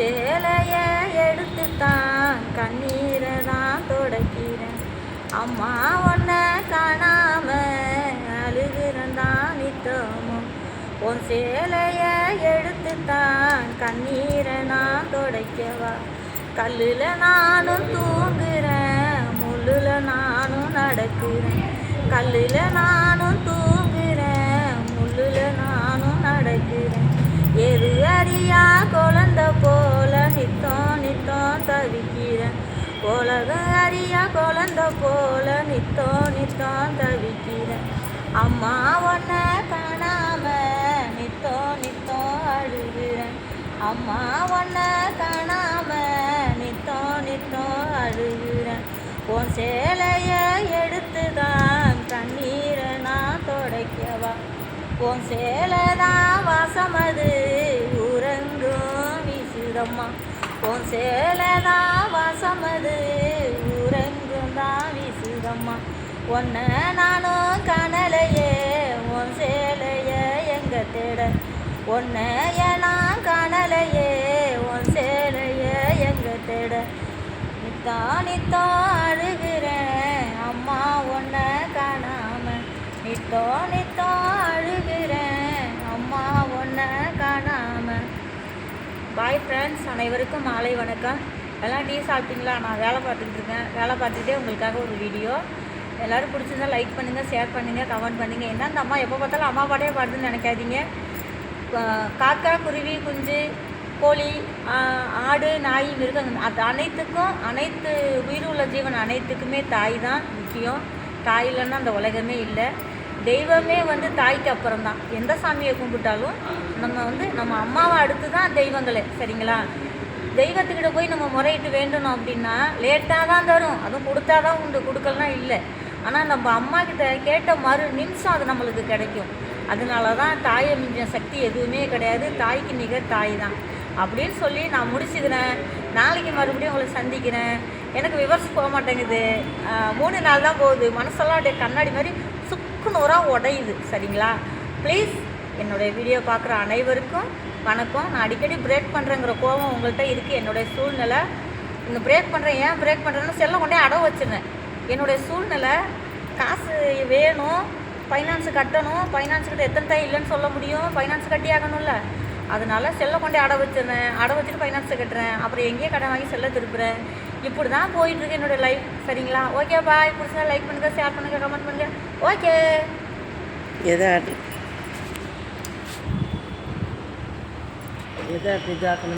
சேலைய எடுத்து தான் கண்ணீரை தான் தொடக்கிறேன். அம்மா ஒன்ன காணாம அழுகிறேன் தான் நித்தமும். உன் சேலைய எடுத்து தான் கண்ணீரை நான் தொடக்கவா? கல்லில் நானும் தூங்குறேன் முள்ளில் நானும் நடக்கிறேன். கல்லில் நான் தவிக்கிறேன் உலகம் அறியா குழந்த போல நித்தோ நித்தம் தவிக்கிறேன் அம்மா ஒன்ன காணாம நித்தோ நித்தோ அழுகிறேன் அம்மா ஒன்ன காணாம நித்தோ நித்தோ அழுகிறேன் உன் சேலைய எடுத்து தான் கண்ணீரை நான் துடைக்கவா. உன் சேலை தான் வாசமது உறங்கும் வீசுதம்மா. உன் சேலதா வாசமது. ஊரங்கும் தான் விசுதம்மா. உன்னை நானும் காணலையே. உன் சேலைய எங்க தேட? உன்னை நான் காணலையே. உன் சேலைய எங்க தேட? நித்தா நித்தா அழுகிறேன். அம்மா ஒன்ன காணாம. நித்தோ ஹாய் ஃப்ரெண்ட்ஸ் அனைவருக்கும் மாலை வணக்கம். எல்லாம் டீ சாப்பிட்டீங்களா? நான் வேலை பார்த்துட்டு இருக்கேன். வேலை பார்த்துட்டே உங்களுக்காக ஒரு வீடியோ எல்லோரும் பிடிச்சிருந்தா லைக் பண்ணுங்கள் ஷேர் பண்ணுங்கள் கமெண்ட் பண்ணுங்கள் என்ன அந்த அம்மா எப்போ பார்த்தாலும் அம்மா பாட்டே பாடுதுன்னு நினைக்காதீங்க. காக்கா குருவி குஞ்சு கோழி ஆடு நாய் மிருகம் அது அனைத்துக்கும் அனைத்து உயிர் உள்ள ஜீவன் அனைத்துக்குமே தாய் தான் முக்கியம். தாய் இல்லைன்னா அந்த உலகமே இல்லை. தெய்வமே வந்து தாய்க்கு அப்புறம் தான் எந்த சாமியை கும்பிட்டாலும் நம்ம வந்து நம்ம அம்மாவை அடுத்து தான் தெய்வங்களே சரிங்களா? தெய்வத்துக்கிட்ட போய் நம்ம முறையிட்டு வேண்டணும் அப்படின்னா லேட்டாக தான் தரும். அதுவும் கொடுத்தா தான் உண்டு கொடுக்கலனா இல்லை. ஆனால் நம்ம அம்மா கிட்ட கேட்ட மறு நிமிஷம் அது நம்மளுக்கு கிடைக்கும். அதனால தான் தாயை மிஞ்சின சக்தி எதுவுமே கிடையாது. தாய்க்கு நிகர் தாய் தான் அப்படின்னு சொல்லி நான் முடிச்சுக்கிறேன். நாளைக்கு மறுபடியும் உங்களை சந்திக்கிறேன். எனக்கு விவர்ஸ் போக மாட்டேங்குது. மூணு நாள் தான் போகுது. மனசெல்லாம் அப்படியே கண்ணாடி மாதிரி சுக்குநூறாக உடையுது சரிங்களா? ப்ளீஸ் என்னுடைய வீடியோ பார்க்குற அனைவருக்கும் வணக்கம். நான் அடிக்கடி பிரேக் பண்ணுறேங்கிற கோபம் உங்கள்கிட்ட இருக்குது என்னுடைய சூழ்நிலை இந்த பிரேக் பண்ணுறேன் ஏன் பிரேக் பண்ணுறேன்னு செல்லை கொண்டே அடவு வச்சுருந்தேன் என்னுடைய சூழ்நிலை காசு வேணும் ஃபைனான்ஸு கட்டணும் ஃபைனான்ஸ் கிட்ட எத்தனை டைம் இல்லைன்னு சொல்ல முடியும். ஃபைனான்ஸ் கட்டி ஆகணும்ல. அதனால செல்லை கொண்டே அடை வச்சிருந்தேன் அடை வச்சுட்டு ஃபைனான்ஸை கட்டுறேன். அப்புறம் எங்கேயே கடன் வாங்கி செல்லை திருப்புறேன். இப்படி தான் போயிட்டுருக்கு என்னோடய லைஃப் சரிங்களா? ஓகே பாய் பிடிச்சா லைக் பண்ணுங்கள் ஷேர் பண்ணுங்கள் கமெண்ட் பண்ணுங்கள் ஓகே எதாவது எதை ஆட்டி இதாக்கணும்